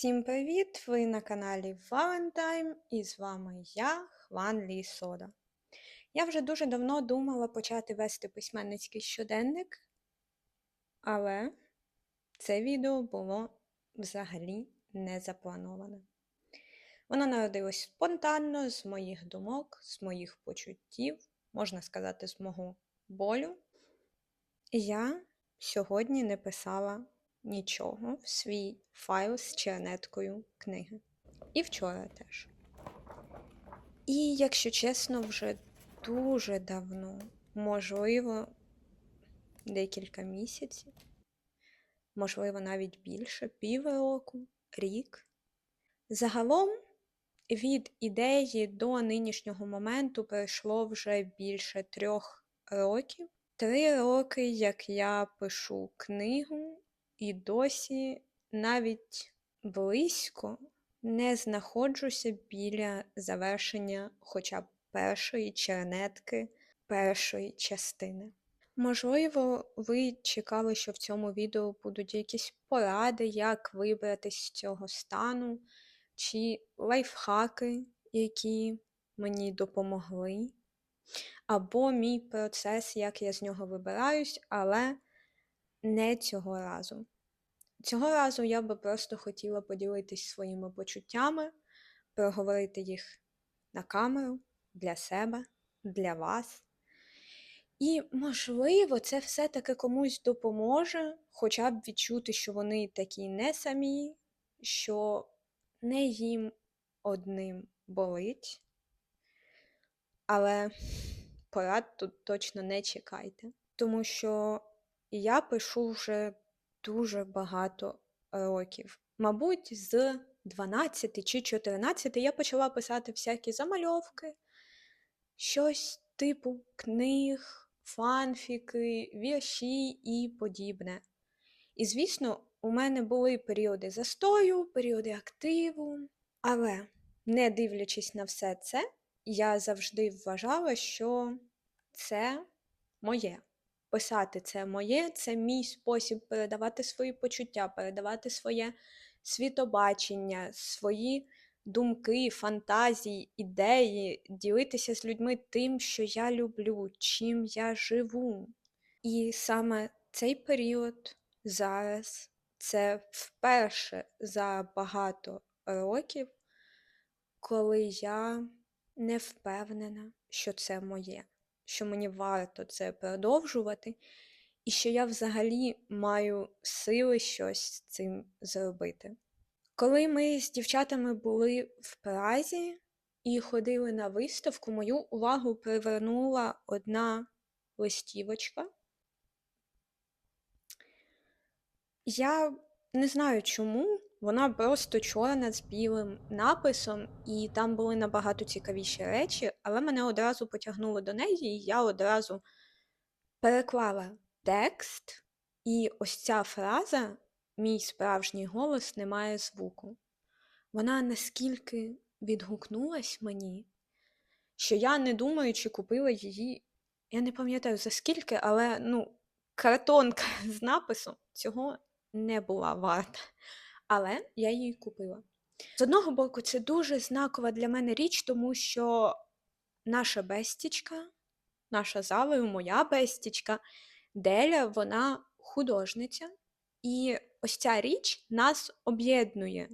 Всім привіт! Ви на каналі Valentine і з вами я, Хван Лі Сода. Я вже дуже давно думала почати вести письменницький щоденник, але це відео було взагалі не заплановане. Воно народилось спонтанно з моїх думок, з моїх почуттів, можна сказати, з мого болю. Я сьогодні не писала нічого в свій файл з чернеткою книги. І вчора теж. І, якщо чесно, вже дуже давно, можливо, декілька місяців, можливо, навіть більше, півроку, рік. Загалом від ідеї до нинішнього моменту пройшло вже більше трьох років. Три роки, як я пишу книгу, і досі навіть близько не знаходжуся біля завершення хоча б першої чернетки першої частини. Можливо, ви чекали, що в цьому відео будуть якісь поради, як вибратись з цього стану, чи лайфхаки, які мені допомогли, або мій процес, як я з нього вибираюсь, але не цього разу. Цього разу я би просто хотіла поділитись своїми почуттями, проговорити їх на камеру для себе, для вас. І, можливо, це все-таки комусь допоможе, хоча б відчути, що вони такі не самі, що не їм одним болить. Але порад тут точно не чекайте, тому що я пишу вже дуже багато років. Мабуть, з 12 чи 14 я почала писати всякі замальовки, щось типу книг, фанфіки, вірші і подібне. І, звісно, у мене були періоди застою, періоди активу, але, не дивлячись на все це, я завжди вважала, що це моє. Писати це моє, це мій спосіб передавати свої почуття, передавати своє світобачення, свої думки, фантазії, ідеї, ділитися з людьми тим, що я люблю, чим я живу. І саме цей період зараз це вперше за багато років, коли я не впевнена, що це моє що мені варто це продовжувати, і що я взагалі маю сили щось з цим зробити. Коли ми з дівчатами були в Празі і ходили на виставку, мою увагу привернула одна листівочка. Я не знаю чому, вона просто чорна з білим написом, і там були набагато цікавіші речі, але мене одразу потягнуло до неї, і я одразу переклала текст, і ось ця фраза Мій справжній голос не має звуку. Вона наскільки відгукнулась мені, що я, не думаючи, купила її. Я не пам'ятаю за скільки, але ну, картонка з написом цього не була варта але я її купила. З одного боку, це дуже знакова для мене річ, тому що наша бестічка, наша зала, і моя бестічка, Деля, вона художниця. І ось ця річ нас об'єднує.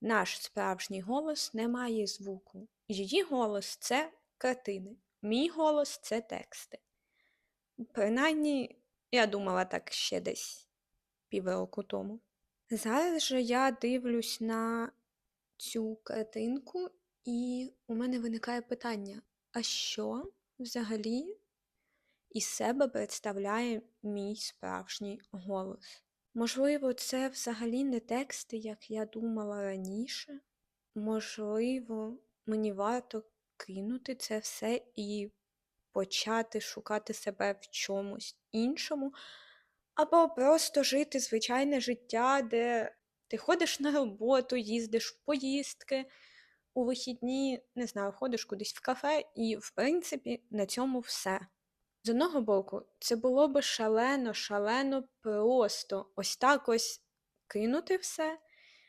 Наш справжній голос не має звуку. Її голос це картини, мій голос це тексти. Принаймні, я думала так ще десь півроку тому. Зараз же я дивлюсь на цю картинку, і у мене виникає питання: а що взагалі із себе представляє мій справжній голос? Можливо, це взагалі не тексти, як я думала раніше. Можливо, мені варто кинути це все і почати шукати себе в чомусь іншому. Або просто жити звичайне життя, де ти ходиш на роботу, їздиш в поїздки, у вихідні, не знаю, ходиш кудись в кафе, і, в принципі, на цьому все. З одного боку, це було би шалено, шалено просто ось так ось кинути все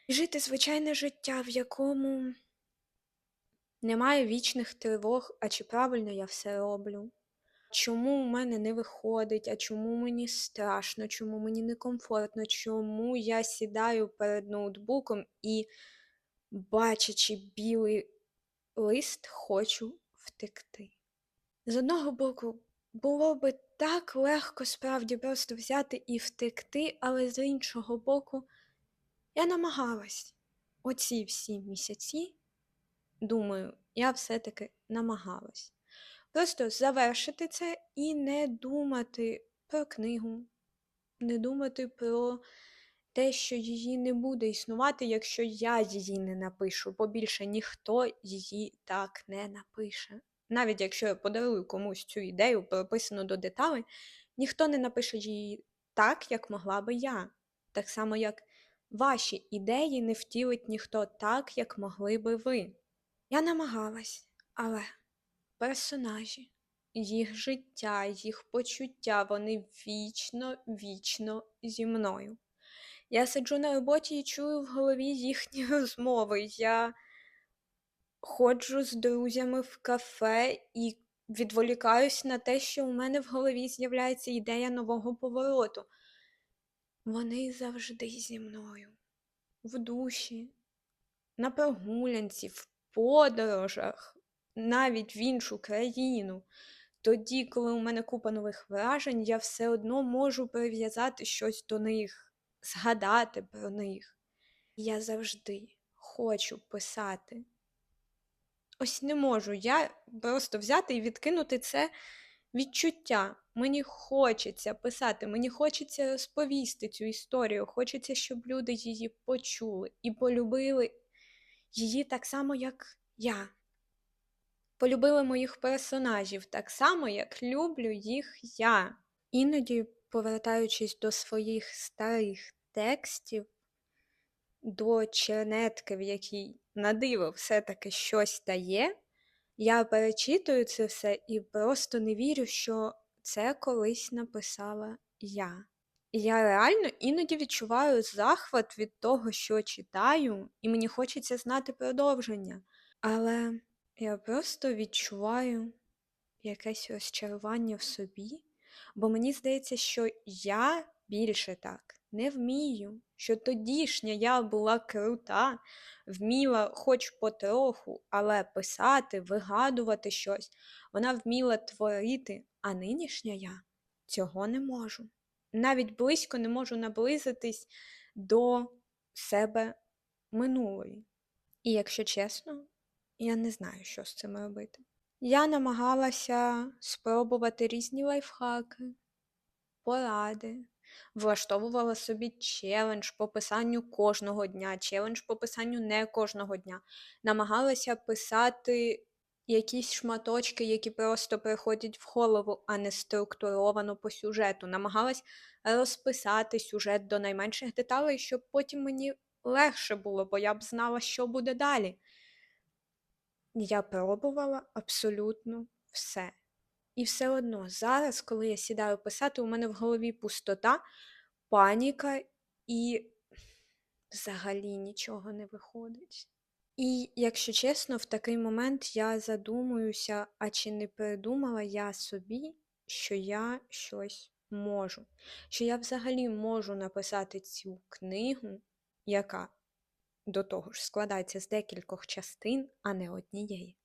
і жити звичайне життя, в якому немає вічних тривог, а чи правильно я все роблю. Чому у мене не виходить, а чому мені страшно, чому мені некомфортно, чому я сідаю перед ноутбуком і, бачачи білий лист, хочу втекти. З одного боку, було би так легко справді просто взяти і втекти, але з іншого боку, я намагалась оці всі місяці, думаю, я все-таки намагалась. Просто завершити це і не думати про книгу, не думати про те, що її не буде існувати, якщо я її не напишу, бо більше ніхто її так не напише. Навіть якщо я подарую комусь цю ідею, прописану до деталей, ніхто не напише її так, як могла би я. Так само, як ваші ідеї не втілить ніхто так, як могли би ви. Я намагалась, але персонажі, їх життя, їх почуття, вони вічно, вічно зі мною. Я сиджу на роботі і чую в голові їхні розмови. Я ходжу з друзями в кафе і відволікаюсь на те, що у мене в голові з'являється ідея нового повороту. Вони завжди зі мною, в душі, на прогулянці, в подорожах, навіть в іншу країну. Тоді, коли у мене купа нових вражень, я все одно можу прив'язати щось до них, згадати про них. Я завжди хочу писати. Ось не можу я просто взяти і відкинути це відчуття. Мені хочеться писати, мені хочеться розповісти цю історію, хочеться, щоб люди її почули і полюбили її так само, як я. Полюбили моїх персонажів так само, як люблю їх я. Іноді, повертаючись до своїх старих текстів, до чернетки, в якій на диво все-таки щось дає, я перечитую це все і просто не вірю, що це колись написала я. Я реально іноді відчуваю захват від того, що читаю, і мені хочеться знати продовження. Але я просто відчуваю якесь розчарування в собі, бо мені здається, що я більше так не вмію, що тодішня я була крута, вміла хоч потроху, але писати, вигадувати щось, вона вміла творити, а нинішня я цього не можу. Навіть близько не можу наблизитись до себе минулої. І якщо чесно, я не знаю, що з цим робити. Я намагалася спробувати різні лайфхаки, поради, влаштовувала собі челендж по писанню кожного дня, челендж по писанню не кожного дня. Намагалася писати якісь шматочки, які просто приходять в голову, а не структуровано по сюжету. Намагалась розписати сюжет до найменших деталей, щоб потім мені легше було, бо я б знала, що буде далі. Я пробувала абсолютно все. І все одно зараз, коли я сідаю писати, у мене в голові пустота, паніка і взагалі нічого не виходить. І, якщо чесно, в такий момент я задумуюся, а чи не придумала я собі, що я щось можу, що я взагалі можу написати цю книгу, яка до того ж складається з декількох частин, а не однієї.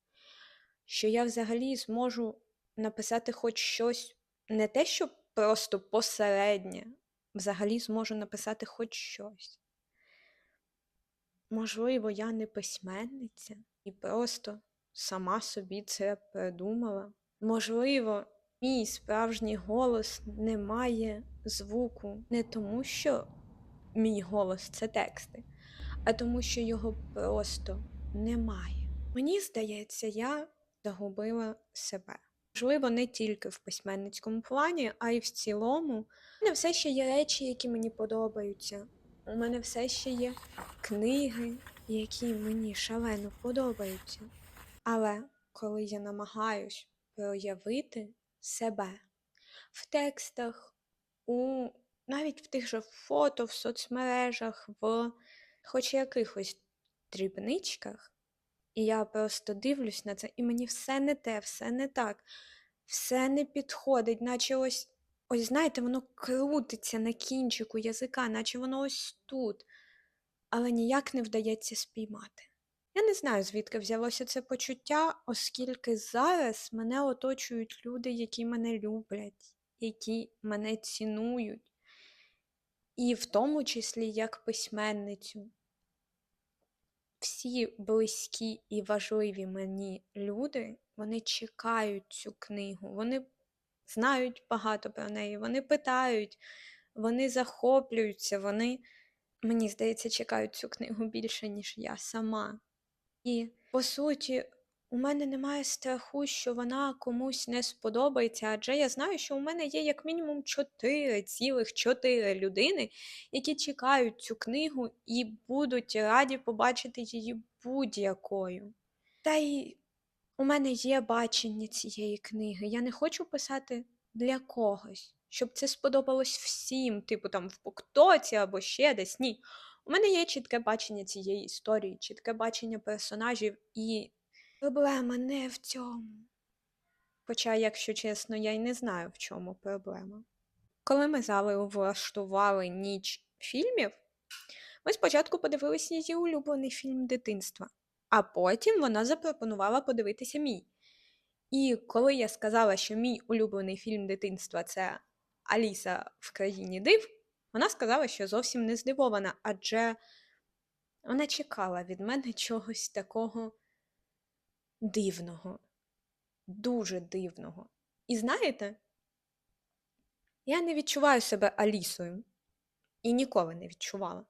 Що я взагалі зможу написати хоч щось, не те, що просто посереднє, взагалі зможу написати хоч щось. Можливо, я не письменниця і просто сама собі це придумала. Можливо, мій справжній голос не має звуку не тому, що мій голос це тексти, а тому, що його просто немає. Мені здається, я загубила себе. Можливо, не тільки в письменницькому плані, а й в цілому. У мене все ще є речі, які мені подобаються. У мене все ще є книги, які мені шалено подобаються. Але коли я намагаюсь проявити себе в текстах, у навіть в тих же фото, в соцмережах, в хоч якихось дрібничках, і я просто дивлюсь на це, і мені все не те, все не так, все не підходить, наче ось, ось знаєте, воно крутиться на кінчику язика, наче воно ось тут, але ніяк не вдається спіймати. Я не знаю, звідки взялося це почуття, оскільки зараз мене оточують люди, які мене люблять, які мене цінують, і в тому числі як письменницю. Всі близькі і важливі мені люди, вони чекають цю книгу, вони знають багато про неї, вони питають, вони захоплюються, вони, мені здається, чекають цю книгу більше, ніж я сама. І, по суті, у мене немає страху, що вона комусь не сподобається, адже я знаю, що у мене є як мінімум чотири цілих чотири людини, які чекають цю книгу і будуть раді побачити її будь-якою. Та й у мене є бачення цієї книги. Я не хочу писати для когось, щоб це сподобалось всім, типу там в Буктоці або ще десь. Ні. У мене є чітке бачення цієї історії, чітке бачення персонажів, і проблема не в цьому. Хоча, якщо чесно, я й не знаю, в чому проблема. Коли ми зали влаштували ніч фільмів, ми спочатку подивилися її улюблений фільм дитинства, а потім вона запропонувала подивитися мій. І коли я сказала, що мій улюблений фільм дитинства це Аліса в країні див, вона сказала, що зовсім не здивована, адже вона чекала від мене чогось такого дивного, дуже дивного. І знаєте, я не відчуваю себе Алісою і ніколи не відчувала.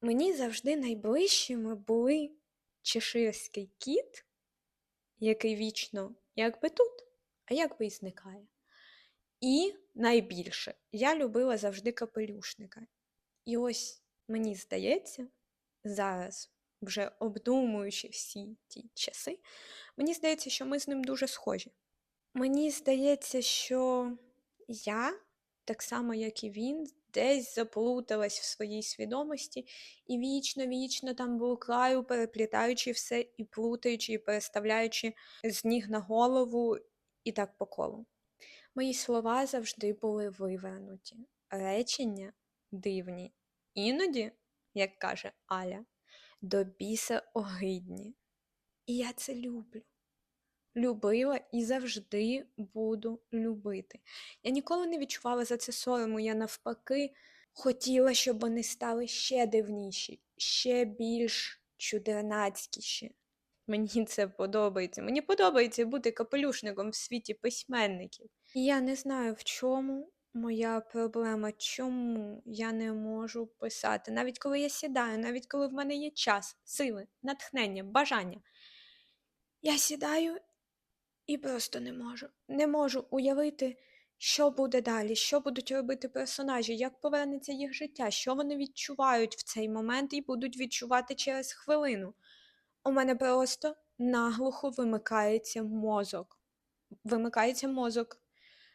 Мені завжди найближчими були чеширський кіт, який вічно якби тут, а якби і зникає. І найбільше я любила завжди капелюшника. І ось мені здається, зараз, вже обдумуючи всі ті часи, мені здається, що ми з ним дуже схожі. Мені здається, що я, так само як і він, десь заплуталась в своїй свідомості і вічно-вічно там блукаю, переплітаючи все і плутаючи, і переставляючи з ніг на голову і так по колу. Мої слова завжди були вивернуті, речення дивні, іноді, як каже Аля, до біса огидні. І я це люблю. Любила і завжди буду любити. Я ніколи не відчувала за це сорому, я навпаки хотіла, щоб вони стали ще дивніші, ще більш чудернацькіші. Мені це подобається. Мені подобається бути капелюшником в світі письменників. І я не знаю, в чому моя проблема, чому я не можу писати. Навіть коли я сідаю, навіть коли в мене є час, сили, натхнення, бажання. Я сідаю і просто не можу. Не можу уявити, що буде далі, що будуть робити персонажі, як повернеться їх життя, що вони відчувають в цей момент і будуть відчувати через хвилину. У мене просто наглухо вимикається мозок. Вимикається мозок,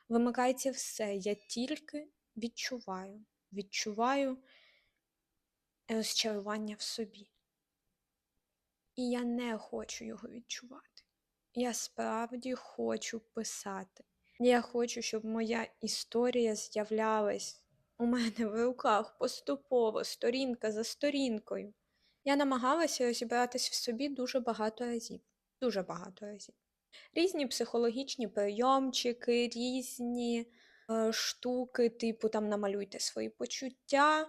вимикається все. Я тільки відчуваю, відчуваю розчарування в собі. І я не хочу його відчувати. Я справді хочу писати. Я хочу, щоб моя історія з'являлась у мене в руках поступово, сторінка за сторінкою. Я намагалася розібратись в собі дуже багато разів. Дуже багато разів. Різні психологічні прийомчики, різні е, штуки, типу там намалюйте свої почуття,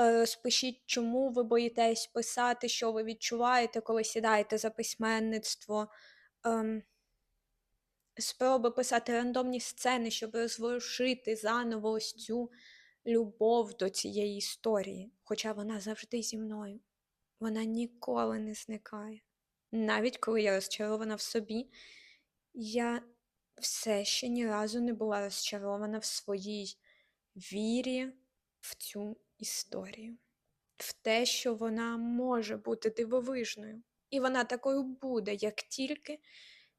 е, спишіть, чому ви боїтесь писати, що ви відчуваєте, коли сідаєте за письменництво. Е, спроби писати рандомні сцени, щоб розворушити заново ось цю любов до цієї історії, хоча вона завжди зі мною. Вона ніколи не зникає. Навіть коли я розчарована в собі, я все ще ні разу не була розчарована в своїй вірі в цю історію, в те, що вона може бути дивовижною. І вона такою буде, як тільки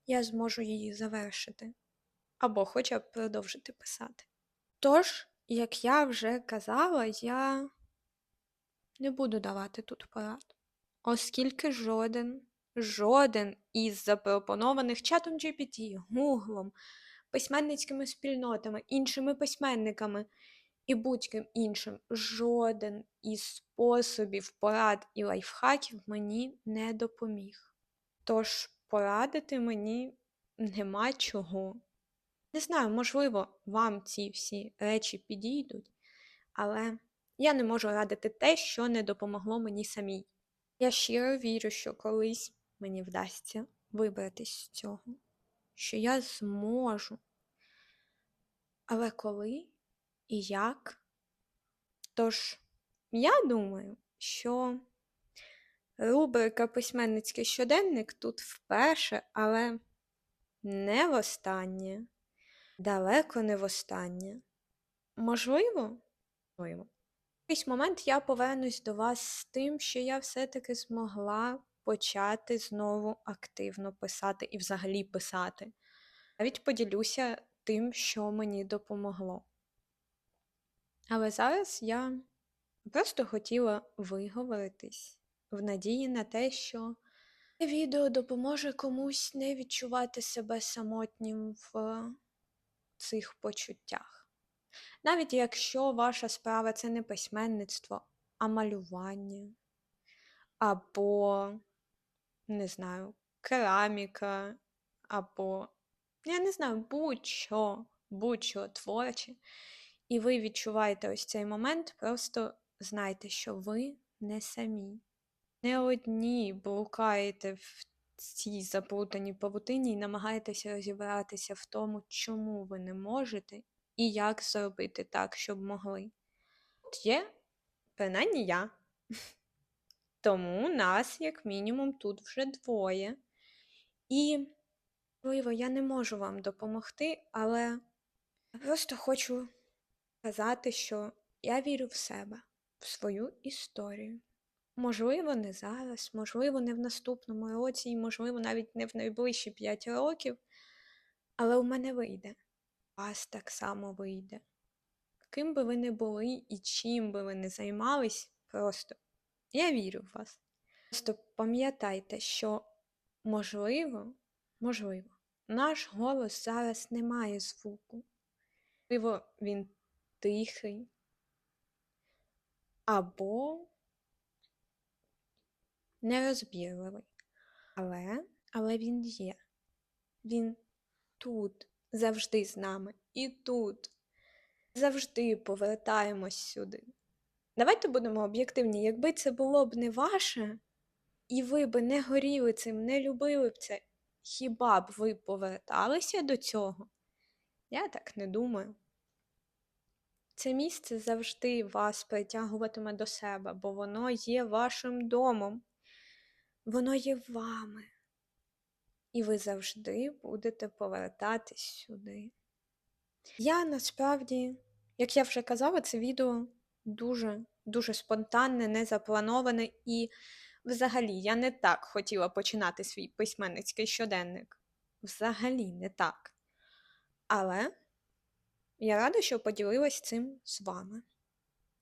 я зможу її завершити, або хоча б продовжити писати. Тож, як я вже казала, я не буду давати тут порад, оскільки жоден, жоден із запропонованих чатом GPT, Гуглом, письменницькими спільнотами, іншими письменниками і будь-ким іншим, жоден із способів порад і лайфхаків мені не допоміг. Тож порадити мені нема чого. Не знаю, можливо, вам ці всі речі підійдуть, але я не можу радити те, що не допомогло мені самій. Я щиро вірю, що колись мені вдасться вибратись з цього, що я зможу. Але коли і як? Тож, я думаю, що рубрика Письменницький щоденник тут вперше, але не востаннє, далеко не востаннє. Можливо, можливо. В якийсь момент я повернусь до вас з тим, що я все-таки змогла почати знову активно писати і взагалі писати. Навіть поділюся тим, що мені допомогло. Але зараз я просто хотіла виговоритись в надії на те, що це відео допоможе комусь не відчувати себе самотнім в цих почуттях. Навіть якщо ваша справа це не письменництво, а малювання, або, не знаю, кераміка, або, я не знаю, будь-що, будь-що творче, і ви відчуваєте ось цей момент, просто знайте, що ви не самі. Не одні блукаєте в цій заплутаній павутині і намагаєтеся розібратися в тому, чому ви не можете і як зробити так, щоб могли. От є, принаймні я. Тому нас, як мінімум, тут вже двоє. І, можливо, я не можу вам допомогти, але я просто хочу сказати, що я вірю в себе, в свою історію. Можливо, не зараз, можливо, не в наступному році, і, можливо, навіть не в найближчі 5 років, але у мене вийде. Вас так само вийде. Ким би ви не були і чим би ви не займались, просто я вірю в вас. Просто пам'ятайте, що можливо, можливо, наш голос зараз не має звуку. Можливо, він тихий. Або нерозбірливий. Але, але він є. Він тут, завжди з нами. І тут. Завжди повертаємось сюди. Давайте будемо об'єктивні, якби це було б не ваше, і ви б не горіли цим, не любили б це, хіба б ви поверталися до цього? Я так не думаю. Це місце завжди вас притягуватиме до себе, бо воно є вашим домом, воно є вами. І ви завжди будете повертатись сюди. Я насправді, як я вже казала, це відео дуже, дуже спонтанне, незаплановане, і взагалі я не так хотіла починати свій письменницький щоденник. Взагалі не так. Але. Я рада, що поділилась цим з вами.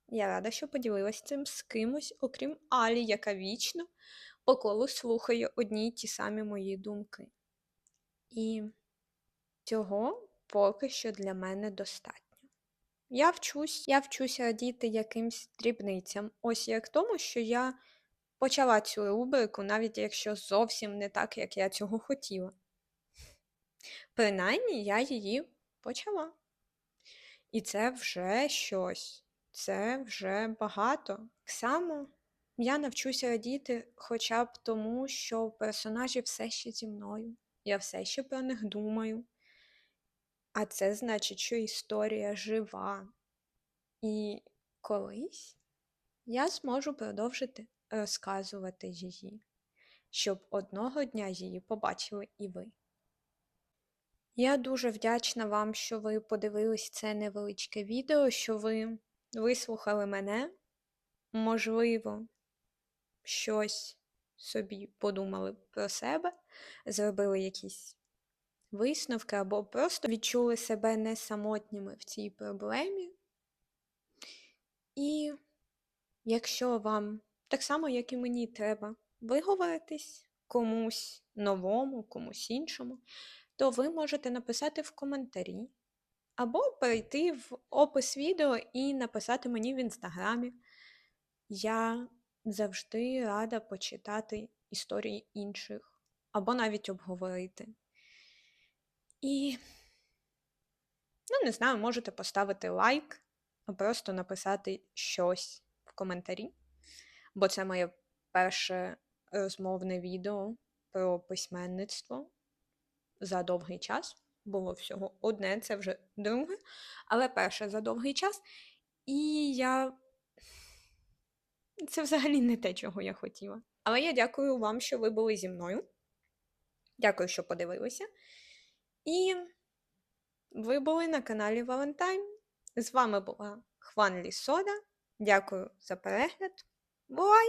Я рада, що поділилась цим з кимось, окрім Алі, яка вічно по колу слухає одні й ті самі мої думки. І цього поки що для мене достатньо. Я вчусь, я вчусь радіти якимсь дрібницям, ось як тому, що я почала цю рубрику, навіть якщо зовсім не так, як я цього хотіла. Принаймні, я її почала. І це вже щось, це вже багато. Так само я навчуся радіти хоча б тому, що персонажі все ще зі мною. Я все ще про них думаю. А це значить, що історія жива. І колись я зможу продовжити розказувати її, щоб одного дня її побачили і ви. Я дуже вдячна вам, що ви подивились це невеличке відео, що ви вислухали мене. Можливо, щось собі подумали про себе, зробили якісь висновки, або просто відчули себе не самотніми в цій проблемі. І Якщо вам так само, як і мені, треба виговоритись комусь новому, комусь іншому, то ви можете написати в коментарі або перейти в опис відео і написати мені в інстаграмі. Я завжди рада почитати історії інших або навіть обговорити. І, ну, не знаю, можете поставити лайк, просто написати щось в коментарі, бо це моє перше розмовне відео про письменництво за довгий час. Було всього одне, це вже друге, але перше за довгий час. І я. Це взагалі не те, чого я хотіла. Але я дякую вам, що ви були зі мною. Дякую, що подивилися. І ви були на каналі Валентайн. З вами була Хван Лісода. Дякую за перегляд. Бувай!